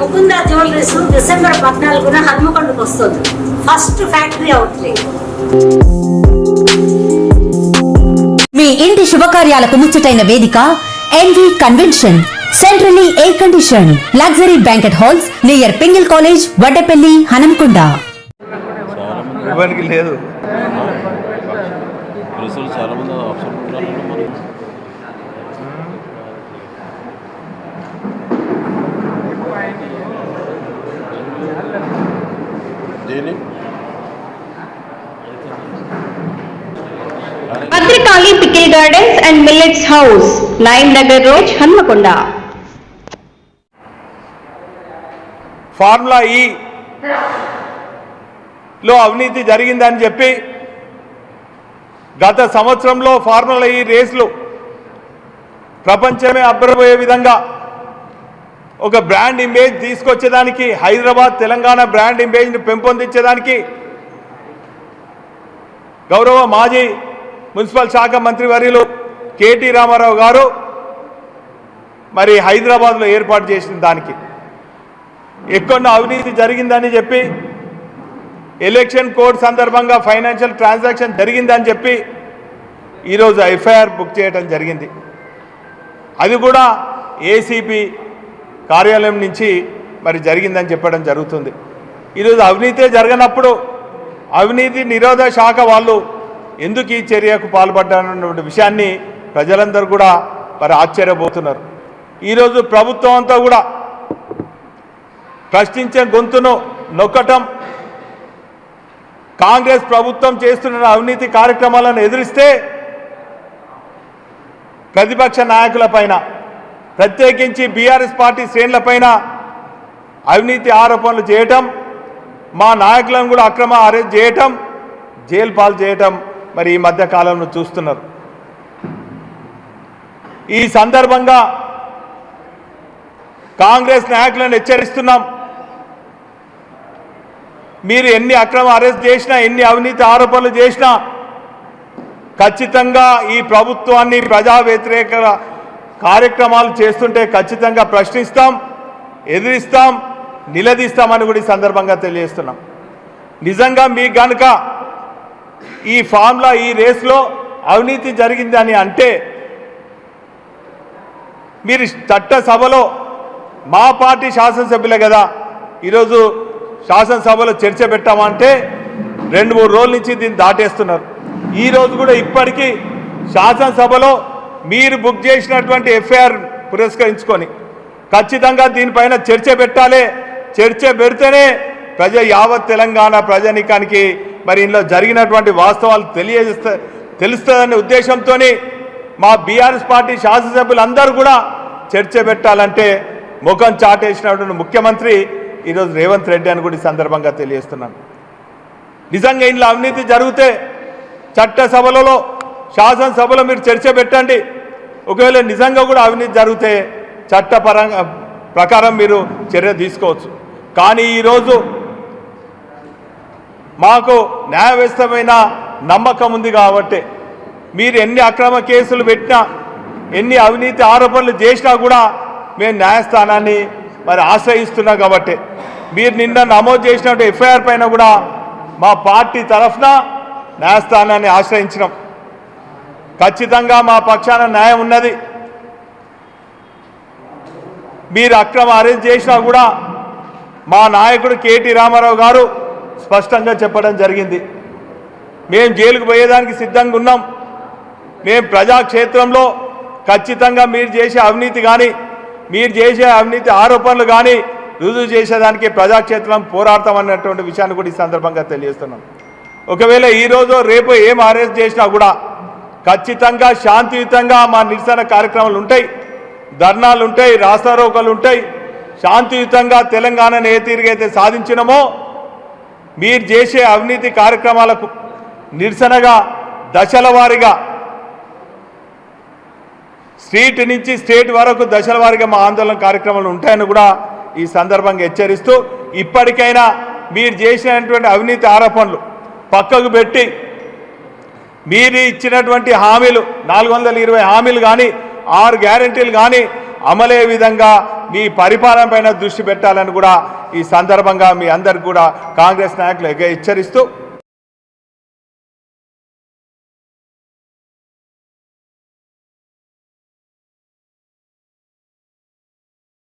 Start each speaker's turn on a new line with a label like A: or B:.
A: Mukunda jewelleries December పద్నాలుగున హన్మకొండకు వస్తుంది. First factory outlet
B: మీ ఇంటి శుభకార్యాలకు ముచ్చటైన వేదిక NV convention centrally air condition luxury banquet halls near Pingle college Vaddepalli Hanamkonda
C: లేదు.
D: చాలా మంది
E: Bhadrakali pickle gardens and millets house Nayeem Nagar road Hanmakonda.
C: Formula E లో అవినీతి జరిగిందని చెప్పి గత సంవత్సరంలో ఫార్ములా ఈ రేసులు ప్రపంచమే అబ్బరపోయే విధంగా ఒక బ్రాండ్ ఇమేజ్ తీసుకొచ్చేదానికి హైదరాబాద్ తెలంగాణ బ్రాండ్ ఇమేజ్ని పెంపొందించేదానికి గౌరవ మాజీ మున్సిపల్ శాఖ మంత్రి వర్యులు కేటీ రామారావు గారు మరి హైదరాబాద్లో ఏర్పాటు చేసిన దానికి. ఎక్కడ అవినీతి జరిగిందని చెప్పి ఎలక్షన్ కోడ్ సందర్భంగా ఫైనాన్షియల్ ట్రాన్సాక్షన్ జరిగిందని చెప్పి ఈరోజు ఎఫ్ఐఆర్ బుక్ చేయడం జరిగింది. అది కూడా ఏసీపీ కార్యాలయం నుంచి మరి జరిగిందని చెప్పడం జరుగుతుంది. ఈరోజు అవినీతే జరగనప్పుడు అవినీతి నిరోధక శాఖ వాళ్ళు ఎందుకు ఈ చర్యకు పాల్పడ్డానన్నటువంటి విషయాన్ని ప్రజలందరూ కూడా మరి ఆశ్చర్యపోతున్నారు. ఈరోజు ప్రభుత్వం అంతా కూడా ప్రశ్నించే గొంతును నొక్కటం కాంగ్రెస్ ప్రభుత్వం చేస్తున్న అవినీతి కార్యక్రమాలను ఎదిరిస్తే ప్రతిపక్ష నాయకులపైన ప్రత్యేకించి బీఆర్ఎస్ పార్టీ శ్రేణులపైన అవినీతి ఆరోపణలు చేయటం మా నాయకులను కూడా అక్రమ అరెస్ట్ చేయటం జైలు పాలు చేయటం మరి ఈ మధ్య కాలంలో చూస్తున్నారు. ఈ సందర్భంగా కాంగ్రెస్ నాయకులను హెచ్చరిస్తున్నాం. మీరు ఎన్ని అక్రమ అరెస్ట్ చేసినా ఎన్ని అవినీతి ఆరోపణలు చేసినా ఖచ్చితంగా ఈ ప్రభుత్వాన్ని ప్రజా వ్యతిరేక కార్యక్రమాలు చేస్తుంటే ఖచ్చితంగా ప్రశ్నిస్తాం ఎదిరిస్తాం నిలదీస్తామని కూడా ఈ సందర్భంగా తెలియజేస్తున్నాం. నిజంగా మీకు గనుక ఈ ఫామ్లా ఈ రేస్లో అవినీతి జరిగిందని అంటే మీరు చట్టసభలో మా పార్టీ శాసనసభ్యులే కదా ఈరోజు శాసనసభలో చర్చ పెట్టామంటే రెండు మూడు రోజుల నుంచి దీన్ని దాటేస్తున్నారు. ఈ రోజు కూడా ఇప్పటికీ శాసనసభలో మీరు బుక్ చేసినటువంటి ఎఫ్ఐఆర్ పురస్కరించుకొని ఖచ్చితంగా దీనిపైన చర్చ పెట్టాలి. చర్చ పెడితేనే ప్రజ యావత్ తెలంగాణ ప్రజానికానికి మరి ఇందులో జరిగినటువంటి వాస్తవాలు తెలియజేస్తే తెలుస్తుందనే ఉద్దేశంతో మా బీఆర్ఎస్ పార్టీ శాసనసభ్యులందరూ కూడా చర్చ పెట్టాలంటే ముఖం చాటేసినటువంటి ముఖ్యమంత్రి ఈరోజు రేవంత్ రెడ్డి అని కూడా సందర్భంగా తెలియజేస్తున్నాను. నిజంగా ఇందులో అవినీతి జరిగితే చట్టసభలలో శాసనసభలో మీరు చర్చ పెట్టండి. ఒకవేళ నిజంగా కూడా అవినీతి జరిగితే చట్టపరంగా ప్రకారం మీరు చర్య తీసుకోవచ్చు. కానీ ఈరోజు మాకు న్యాయవ్యవస్థమైన నమ్మకం ఉంది కాబట్టి. మీరు ఎన్ని అక్రమ కేసులు పెట్టినా ఎన్ని అవినీతి ఆరోపణలు చేసినా కూడా మేము న్యాయస్థానాన్ని మరి ఆశ్రయిస్తున్నాం కాబట్టి. మీరు నిన్న నమోదు చేసినట్టు ఎఫ్ఐఆర్ పైన కూడా మా పార్టీ తరఫున న్యాయస్థానాన్ని ఆశ్రయించినాం. ఖచ్చితంగా మా పక్షాన న్యాయం ఉన్నది. మీరు అక్రమ అరెస్ట్ చేసినా కూడా మా నాయకుడు కేటీ రామారావు గారు స్పష్టంగా చెప్పడం జరిగింది. మేము జైలుకు పోయేదానికి సిద్ధంగా ఉన్నాం. మేము ప్రజాక్షేత్రంలో ఖచ్చితంగా మీరు చేసే అవినీతి కానీ మీరు చేసే అవినీతి ఆరోపణలు కానీ రుజువు చేసేదానికి ప్రజాక్షేత్రం పోరాడతామన్నటువంటి విషయాన్ని కూడా ఈ సందర్భంగా తెలియజేస్తున్నాం. ఒకవేళ ఈరోజు రేపు ఏం అరెస్ట్ చేసినా కూడా ఖచ్చితంగా శాంతియుతంగా మా నిరసన కార్యక్రమాలు ఉంటాయి ధర్నాలు ఉంటాయి రాస్తారోకలు ఉంటాయి. శాంతియుతంగా తెలంగాణను ఏ తీరుగైతే సాధించినమో మీరు చేసే అవినీతి కార్యక్రమాలకు నిరసనగా దశల వారీగా స్ట్రీట్ నుంచి స్టేట్ వరకు దశల వారీగా మా ఆందోళన కార్యక్రమాలు ఉంటాయని కూడా ఈ సందర్భంగా హెచ్చరిస్తూ ఇప్పటికైనా మీరు చేసినటువంటి అవినీతి ఆరోపణలు పక్కకు పెట్టి మీరు ఇచ్చినటువంటి హామీలు నాలుగు వందల ఇరవై హామీలు కానీ ఆరు గ్యారంటీలు కానీ అమలే విధంగా మీ పరిపాలన పైన దృష్టి పెట్టాలని కూడా ఈ సందర్భంగా మీ అందరికి కూడా కాంగ్రెస్ నాయకులు హెచ్చరిస్తూ